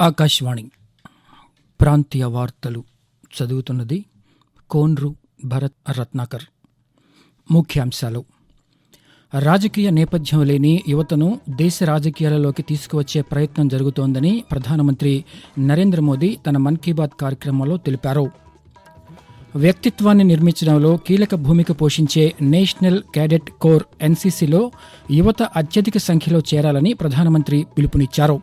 ఆకాశవాణి ప్రాంతీయ వార్తలు చదువుతున్నది కోన్రు భరత్ రత్నాకర్. ముఖ్యాంశాలు. రాజకీయ నేపథ్యం లేని యువతను దేశ రాజకీయాలలోకి తీసుకువచ్చే ప్రయత్నం జరుగుతోందని ప్రధానమంత్రి నరేంద్ర మోదీ తన మన్ కీ బాత్ కార్యక్రమంలో తెలిపారు. వ్యక్తిత్వాన్ని నిర్మించడంలో కీలక భూమిక పోషించే నేషనల్ క్యాడెట్ కోర్ ఎన్సీసీలో యువత అత్యధిక సంఖ్యలో చేరాలని ప్రధానమంత్రి పిలుపునిచ్చారు.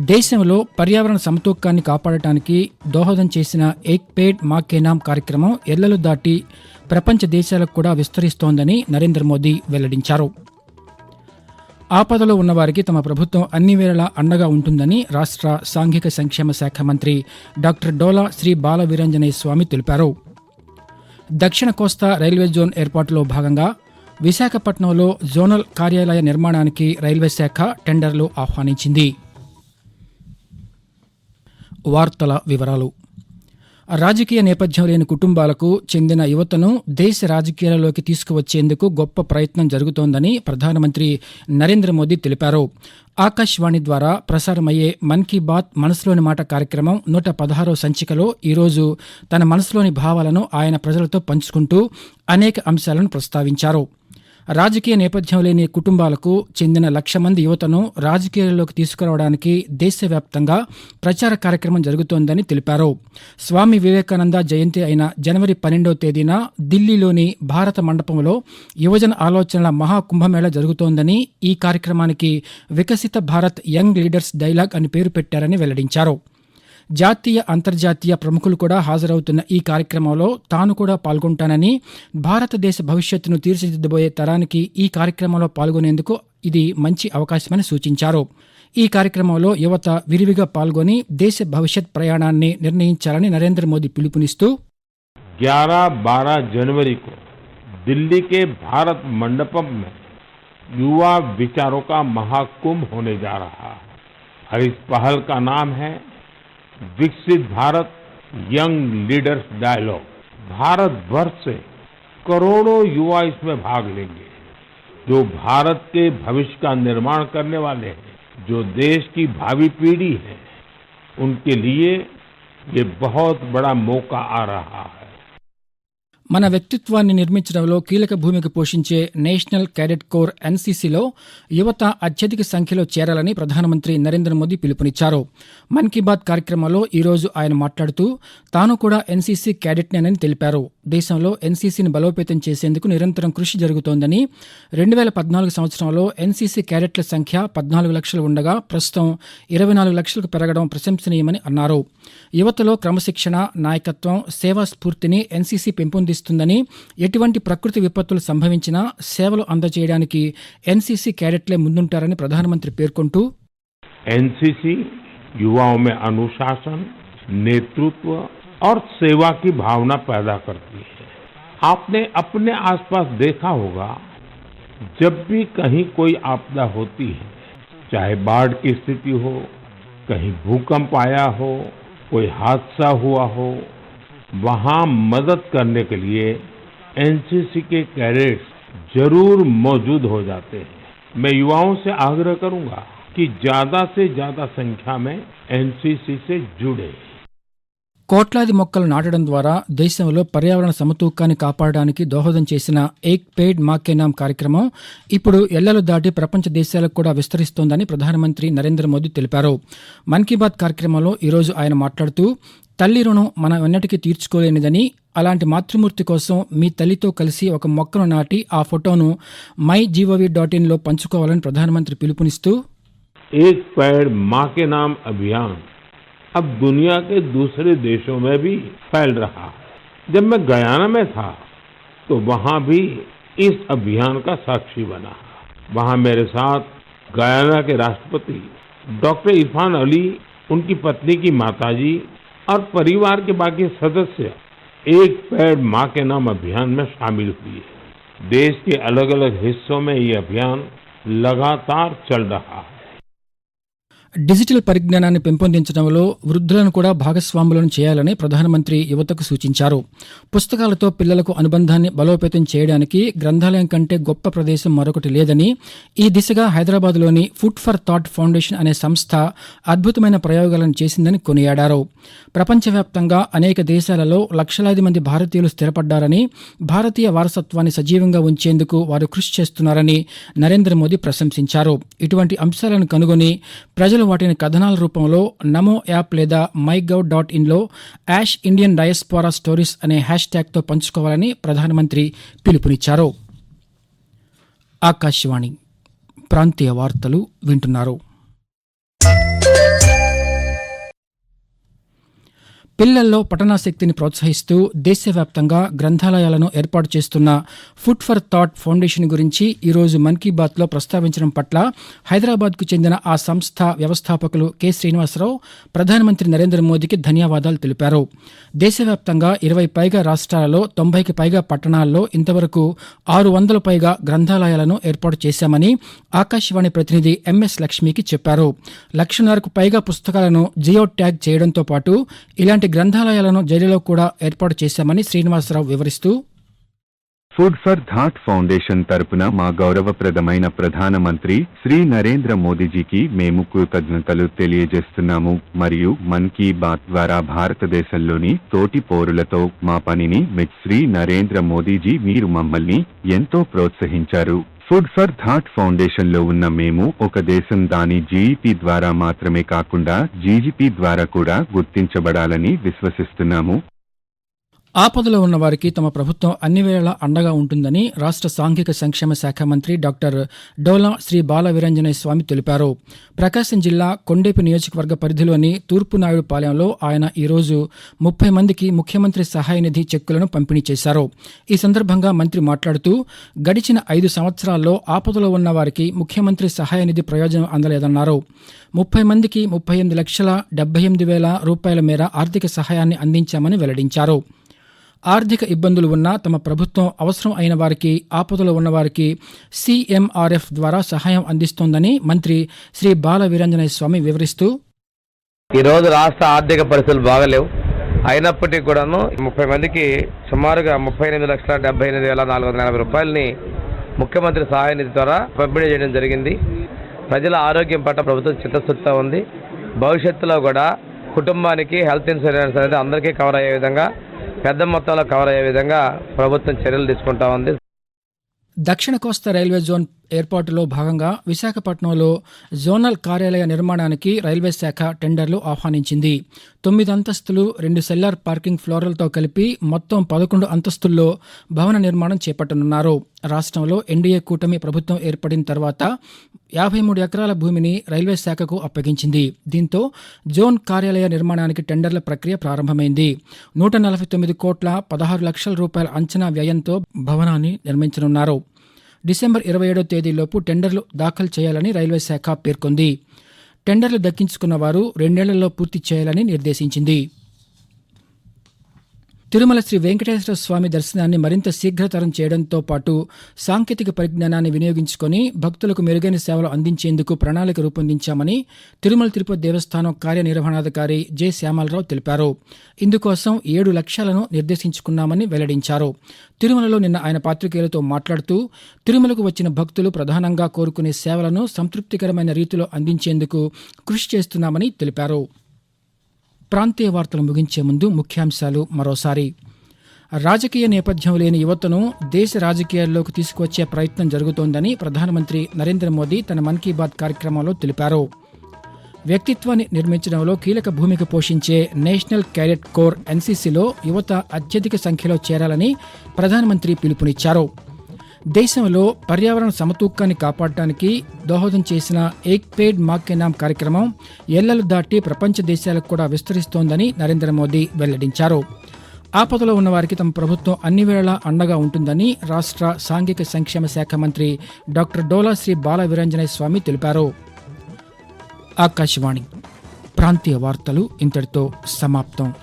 దేశంలో పర్యావరణ సమతూకాన్ని కాపాడటానికి దోహదం చేసిన ఏక్ పేడ్ మా కార్యక్రమం ఎల్లలు దాటి ప్రపంచ దేశాలకు కూడా విస్తరిస్తోందని నరేంద్ర మోదీ వెల్లడించారు. ఆపదలో ఉన్నవారికి తమ ప్రభుత్వం అన్ని వేళలా అండగా ఉంటుందని రాష్ట్ర సాంఘిక సంక్షేమ శాఖ మంత్రి డాక్టర్ డోలా శ్రీ బాలవీరంజనేయ స్వామి తెలిపారు. దక్షిణ కోస్తా రైల్వే జోన్ ఏర్పాటులో భాగంగా విశాఖపట్నంలో జోనల్ కార్యాలయ నిర్మాణానికి రైల్వే శాఖ టెండర్లు ఆహ్వానించింది. వార్తల వివరాలు. రాజకీయ నేపథ్యం లేని కుటుంబాలకు చెందిన యువతను దేశ రాజకీయాలలోకి తీసుకువచ్చేందుకు గొప్ప ప్రయత్నం జరుగుతోందని ప్రధానమంత్రి నరేంద్ర మోదీ తెలిపారు. ఆకాశవాణి ద్వారా ప్రసారమయ్యే మన్ కీ బాత్ మనసులోని మాట కార్యక్రమం నూట పదహారో సంచికలో ఈరోజు తన మనసులోని భావాలను ఆయన ప్రజలతో పంచుకుంటూ అనేక అంశాలను ప్రస్తావించారు. రాజకీయ నేపథ్యం లేని కుటుంబాలకు చెందిన లక్ష మంది యువతను రాజకీయాల్లోకి తీసుకురావడానికి దేశవ్యాప్తంగా ప్రచార కార్యక్రమం జరుగుతోందని తెలిపారు. స్వామి వివేకానంద జయంతి అయిన జనవరి పన్నెండవ తేదీన ఢిల్లీలోని భారత మండపంలో యువజన ఆలోచనల మహాకుంభమేళ జరుగుతోందని ఈ కార్యక్రమానికి వికసిత భారత్ యంగ్ లీడర్స్ డైలాగ్ అని పేరు పెట్టారని వెల్లడించారు. జాతీయ అంతర్జాతీయ ప్రముఖులు కూడా హాజరవుతున్న ఈ కార్యక్రమంలో తాను కూడా పాల్గొంటానని భారతదేశ భవిష్యత్తును తీర్చిదిద్దబోయే తరానికి ఈ కార్యక్రమంలో పాల్గొనేందుకు ఇది మంచి అవకాశమని సూచించారు ఈ కార్యక్రమంలో యువత విరివిగా పాల్గొని దేశ భవిష్యత్ ప్రయాణాన్ని నిర్ణయించాలని నరేంద్ర మోదీ పిలుపునిస్తూ 11 12 जनवरी को दिल्ली के भारत मंडपम में युवा विचारों का महाकुंभ होने जा रहा है और इस पहल का नाम है Viksit Bharat young leaders dialogue. Bharat भर से करोड़ों युवा इसमें भाग लेंगे। जो भारत के भविष्य का निर्माण करने वाले हैं, जो देश की भावी पीढ़ी है, उनके लिए ये बहुत बड़ा मौका आ रहा है। మన వ్యక్తిత్వాన్ని నిర్మించడంలో కీలక భూమిక పోషించే నేషనల్ క్యాడెట్ కోర్ ఎన్సీసీలో యువత అత్యధిక సంఖ్యలో చేరాలని ప్రధానమంత్రి నరేంద్ర మోదీ పిలుపునిచ్చారు. మన్ కీ బాత్ కార్యక్రమంలో ఈరోజు ఆయన మాట్లాడుతూ తాను కూడా ఎన్సీసీ క్యాడెట్నేనని తెలిపారు. దేశంలో ఎన్సీసీని బలోపేతం చేసేందుకు నిరంతరం కృషి జరుగుతోందని రెండు వేల పద్నాలుగు సంవత్సరంలో ఎన్సీసీ క్యాడెట్ల సంఖ్య పద్నాలుగు లక్షలు ఉండగా ప్రస్తుతం ఇరవై నాలుగు లక్షలకు పెరగడం ప్రశంసనీయమని అన్నారు. యువతలో క్రమశిక్షణ నాయకత్వం సేవా స్ఫూర్తిని ఎన్సీసీ పెంపొందిస్తుందని ఎటువంటి ప్రకృతి విపత్తులు సంభవించినా సేవలు అందజేయడానికి ఎన్సీసీ క్యాడెట్లే ముందుంటారని ప్రధానమంత్రి పేర్కొంటూ एनसीसी युवाओं में अनुशासन नेतृत्व और सेवा की भावना पैदा करती है आपने अपने आसपास देखा होगा जब भी कहीं कोई आपदा होती है चाहे बाढ़ की स्थिति हो कहीं भूकंप आया हो कोई हादसा हुआ हो वहाँ मदद करने के लिए एनसीसी के कैडेट्स ज़रूर मौजूद हो जाते हैं। मैं युवाओं से आग्रह करूँगा कि ज़्यादा से ज़्यादा संख्या में एनसीसी से जुड़े। కోట్లాది మొక్కలు నాటడం ద్వారా దేశంలో పర్యావరణ సమతూకాన్ని కాపాడడానికి దోహదం చేసిన ఏక్ పేడ్ మాకేనామ్ కార్యక్రమం ఇప్పుడు ఎల్లలు దాటి ప్రపంచ దేశాలకు కూడా విస్తరిస్తోందని ప్రధానమంత్రి నరేంద్ర మోదీ తెలిపారు. మన్ కీ బాత్ కార్యక్రమంలో ఈరోజు ఆయన మాట్లాడుతూ తల్లి రుణం మనం ఎన్నటికీ తీర్చుకోలేనిదని అలాంటి మాతృమూర్తి కోసం మీ తల్లితో కలిసి ఒక మొక్కను నాటి ఆ ఫోటోను మై జీవోవీ డాట్ ఇన్లో పంచుకోవాలని ప్రధానమంత్రి పిలుపునిస్తూ ఏక్ పేడ్ అభియాన్ अब दुनिया के दूसरे देशों में भी फैल रहा। है जब मैं गयाना में था तो वहाँ भी इस अभियान का साक्षी बना। वहाँ मेरे साथ गयाना के राष्ट्रपति डॉक्टर इरफान अली, उनकी पत्नी की माताजी और परिवार के बाकी सदस्य एक पेड़ माँ के नाम अभियान में शामिल हुए। देश के अलग अलग हिस्सों में ये अभियान लगातार चल रहा। है డిజిటల్ పరిజ్ఞానాన్ని పెంపొందించడంలో వృద్ధులను కూడా భాగస్వాములను చేయాలని ప్రధానమంత్రి యువతకు సూచించారు. పుస్తకాలతో పిల్లలకు అనుబంధాన్ని బలోపేతం చేయడానికి గ్రంథాలయం కంటే గొప్ప ప్రదేశం మరొకటి లేదని ఈ దిశగా హైదరాబాద్లోని ఫుడ్ ఫర్ థాట్ ఫౌండేషన్ అనే సంస్థ అద్భుతమైన ప్రయోగాలను చేసిందని కొనియాడారు. ప్రపంచవ్యాప్తంగా అనేక దేశాలలో లక్షలాది మంది భారతీయులు స్థిరపడ్డారని భారతీయ వారసత్వాన్ని సజీవంగా ఉంచేందుకు వారు కృషి చేస్తున్నారని నరేంద్ర మోదీ ప్రశంసించారు. ఇటువంటి అంశాలను కనుగొని ప్రజలు వాటిని కథనాల రూపంలో నమో యాప్ లేదా మై గవ్ డాట్ ఇన్లో యాష్ ఇండియన్ డయస్పోరా స్టోరీస్ అనే హ్యాష్ ట్యాగ్తో పంచుకోవాలని ప్రధానమంత్రి పిలుపునిచ్చారు. ఆకాశవాణి ప్రాంతీయ వార్తలు వింటున్నారు. పిల్లల్లో పఠనాశక్తిని ప్రోత్సహిస్తూ దేశవ్యాప్తంగా గ్రంథాలయాలను ఏర్పాటు చేస్తున్న ఫుడ్ ఫర్ థాట్ ఫౌండేషన్ గురించి ఈరోజు మన్ కీ బాత్లో ప్రస్తావించడం పట్ల హైదరాబాద్కు చెందిన ఆ సంస్థ వ్యవస్థాపకులు కె శ్రీనివాసరావు ప్రధానమంత్రి నరేంద్ర మోదీకి ధన్యవాదాలు తెలిపారు. దేశవ్యాప్తంగా ఇరవై పైగా రాష్ట్రాలలో తొంభైకి పైగా పట్టణాల్లో ఇంతవరకు ఆరు వందల పైగా గ్రంథాలయాలను ఏర్పాటు చేశామని ఆకాశవాణి ప్రతినిధి ఎంఎస్ లక్ష్మికి చెప్పారు. లక్షన్నరకు పైగా పుస్తకాలను జియో ట్యాగ్ చేయడంతో పాటు ఇలాంటి గ్రంథాలయాలను జైలులో కూడా ఏర్పాటు చేశామని శ్రీనివాసరావు వివరిస్తూ ఫుడ్ ఫర్ థాట్ ఫౌండేషన్ తరపున మా గౌరవప్రదమైన ప్రధానమంత్రి శ్రీ నరేంద్ర మోదీజీకి మేము కృతజ్ఞతలు తెలియజేస్తున్నాము. మరియు మన్ కీ బాత్ ద్వారా భారతదేశంలోని తోటి పౌరులతో మా పనిని మెచ్ శ్రీ నరేంద్ర మోదీజీ మీరు మమ్మల్ని ఎంతో ప్రోత్సహించారు. ఫుడ్ ఫర్ థాట్ ఫౌండేషన్లో ఉన్న మేము ఒక దేశం దాని జీఈపీ ద్వారా మాత్రమే కాకుండా జీజీపీ ద్వారా కూడా గుర్తించబడాలని విశ్వసిస్తున్నాము. ఆపదలో ఉన్న వారికి తమ ప్రభుత్వం అన్ని వేళలా అండగా ఉంటుందని రాష్ట్ర సాంఘిక సంక్షేమ శాఖ మంత్రి డాక్టర్ డోలా శ్రీ బాల వీరంజనేయ స్వామి తెలిపారు. ప్రకాశం జిల్లా కొండేపు నియోజకవర్గ పరిధిలోని తూర్పు నాయుడుపాలెంలో ఆయన ఈరోజు ముప్పై మందికి ముఖ్యమంత్రి సహాయ నిధి చెక్కులను పంపిణీ చేశారు. ఈ సందర్భంగా మంత్రి మాట్లాడుతూ గడిచిన ఐదు సంవత్సరాల్లో ఆపదలో ఉన్న వారికి ముఖ్యమంత్రి సహాయ నిధి ప్రయోజనం అందలేదన్నారు. ముప్పై మందికి ముప్పై ఎనిమిది లక్షల డెబ్బై ఎనిమిది వేల రూపాయల మేర ఆర్థిక సహాయాన్ని అందించామని వెల్లడించారు. ఆర్థిక ఇబ్బందులు ఉన్నా తమ ప్రభుత్వం అవసరం అయిన వారికి ఆపదలో ఉన్నవారికి సీఎంఆర్ఎఫ్ ద్వారా సహాయం అందిస్తోందని మంత్రి శ్రీ బాల వీరంజనేయ స్వామి వివరిస్తూ ఈరోజు రాష్ట్ర ఆర్థిక పరిస్థితులు బాగలేవు. అయినప్పటికీ కూడాను ముప్పై మందికి సుమారుగా ముప్పై ఎనిమిది లక్షల డెబ్బై ఎనిమిది వేల నాలుగు వందల ఎనభై రూపాయలని ముఖ్యమంత్రి సహాయ నిధి ద్వారా పంపిణీ చేయడం జరిగింది. ప్రజల ఆరోగ్యం పట్ల ప్రభుత్వం చిత్తశుద్ధితో ఉంది. భవిష్యత్తులో కూడా కుటుంబానికి హెల్త్ ఇన్సూరెన్స్ అనేది అందరికీ కవర్ అయ్యే విధంగా పెద్ద మొత్తంలో కవర్ అయ్యే విధంగా ప్రభుత్వం చర్యలు తీసుకుంటా ఉంది. దక్షిణ కోస్తా రైల్వే జోన్ ఏర్పాటులో భాగంగా విశాఖపట్నంలో జోనల్ కార్యాలయ నిర్మాణానికి రైల్వే శాఖ టెండర్లు ఆహ్వానించింది. తొమ్మిది అంతస్తులు రెండు సెల్లార్ పార్కింగ్ ఫ్లోర్లతో కలిపి మొత్తం పదకొండు అంతస్తుల్లో భవన నిర్మాణం చేపట్టనున్నారు. రాష్ట్రంలో ఎన్డీఏ కూటమి ప్రభుత్వం ఏర్పడిన తర్వాత యాభై మూడు ఎకరాల భూమిని రైల్వే శాఖకు అప్పగించింది. దీంతో జోన్ కార్యాలయ నిర్మాణానికి టెండర్ల ప్రక్రియ ప్రారంభమైంది. నూట నలభై తొమ్మిది కోట్ల పదహారు లక్షల రూపాయల అంచనా వ్యయంతో భవనాన్ని నిర్మించనున్నారు. డిసెంబర్ ఇరవై ఏడో తేదీలోపు టెండర్లు దాఖలు చేయాలని రైల్వే శాఖ పేర్కొంది. టెండర్లు దక్కించుకున్న వారు రెండేళ్ళలో పూర్తి చేయాలని నిర్దేశించింది. తిరుమల శ్రీ వెంకటేశ్వర స్వామి దర్శనాన్ని మరింత శీఘ్రతరం చేయడంతో పాటు సాంకేతిక పరిజ్ఞానాన్ని వినియోగించుకొని భక్తులకు మెరుగైన సేవలు అందించేందుకు ప్రణాళిక రూపొందించామని తిరుమల తిరుపతి దేవస్థానం కార్యనిర్వహణాధికారి జె శ్యామలరావు తెలిపారు. ఇందుకోసం ఏడు లక్ష్యాలను నిర్దేశించుకున్నామని వెల్లడించారు. తిరుమలలో నిన్న ఆయన పాత్రికేయులతో మాట్లాడుతూ తిరుమలకు వచ్చిన భక్తులు ప్రధానంగా కోరుకునే సేవలను సంతృప్తికరమైన రీతిలో అందించేందుకు కృషి చేస్తున్నామని తెలిపారు. ప్రాంతీయ వార్తలు ముగించే ముందు ముఖ్యాంశాలు మరోసారి. రాజకీయ నేపథ్యం లేని యువతను దేశ రాజకీయాల్లోకి తీసుకువచ్చే ప్రయత్నం జరుగుతోందని ప్రధానమంత్రి నరేంద్ర మోదీ తన మన్ కీ బాత్ కార్యక్రమంలో తెలిపారు. వ్యక్తిత్వాన్ని నిర్మించడంలో కీలక భూమిక పోషించే నేషనల్ క్యాడెట్ కోర్ ఎన్సీసీలో యువత అత్యధిక సంఖ్యలో చేరాలని ప్రధానమంత్రి పిలుపునిచ్చారు. దేశంలో పర్యావరణ సమతూకాన్ని కాపాడటానికి దోహదం చేసిన ఏక్ పేడ్ మాకే నామ్ కార్యక్రమం ఎల్లలు దాటి ప్రపంచ దేశాలకు కూడా విస్తరిస్తోందని నరేంద్ర మోదీ వెల్లడించారు. ఆపదలో ఉన్న వారికి తమ ప్రభుత్వం అన్ని వేళలా అండగా ఉంటుందని రాష్ట్ర సాంఘిక సంక్షేమ శాఖ మంత్రి డాక్టర్ డోలా శ్రీ బాల వీరంజనేయ స్వామి తెలిపారు. ఆకాశవాణి ప్రాంతీయ వార్తలు ఇంతటితో సమాప్తం.